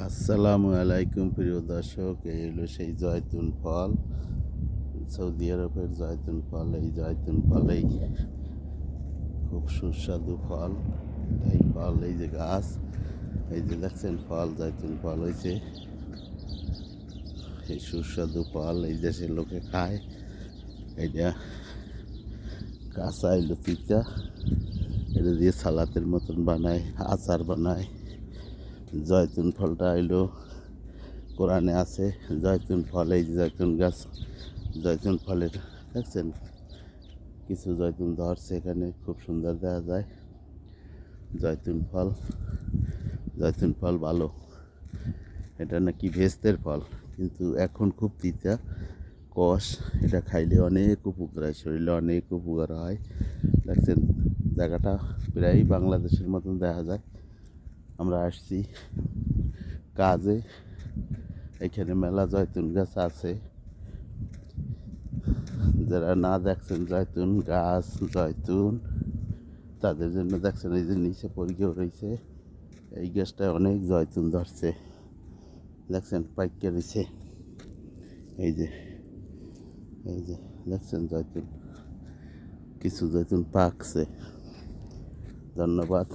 আসসালামু আলাইকুম, প্রিয় দর্শক। এই হলো সেই জয়তুন ফল, সৌদি আরবের জয়তুন ফল। এই জয়তুন ফলেই খুব সুস্বাদু ফল। এই ফল, এই যে গাছ, এই যে দেখছেন ফল জয়তুন ফল হয়েছে। এই সুস্বাদু ফল এই দেশের লোকে খায়। এইটা কাঁচা এলো তিতা, এটা দিয়ে সালাতের মতন বানায়, আচার বানায়। জয়তুন ফলটা এলো কোরআনে আছে, জয়তুন ফল, এই জয়তুন গাছ, জয়তুন ফলের, দেখছেন? কিছু জয়তুন ধরছে এখানে, খুব সুন্দর দেখা যায়। জয়তুন ফল জয়তুন ফল ভালো। এটা নাকি ভেস্তের ফল, কিন্তু এখন খুব তিতা, কষ, এটা খাইলে অনেক উপকার হয়, শরীরে অনেক উপকার হয়। দেখছেন? জায়গাটা প্রায় বাংলাদেশের মতন দেখা যায়। আমরা আসছি কাজে। এখানে মেলা জয়তুন গাছ আছে। যারা না দেখছেন জয়তুন গাছ, জয়তুন, তাদের জন্য দেখছেন এই যে নিচে পরিকেও রয়েছে। এই গাছটায় অনেক জয়তুন ধরছে। দেখছেন পাইকে রয়েছে। এই যে এই যে, দেখছেন জয়তুন। কিছু জয়তুন পাকছে। ধন্যবাদ।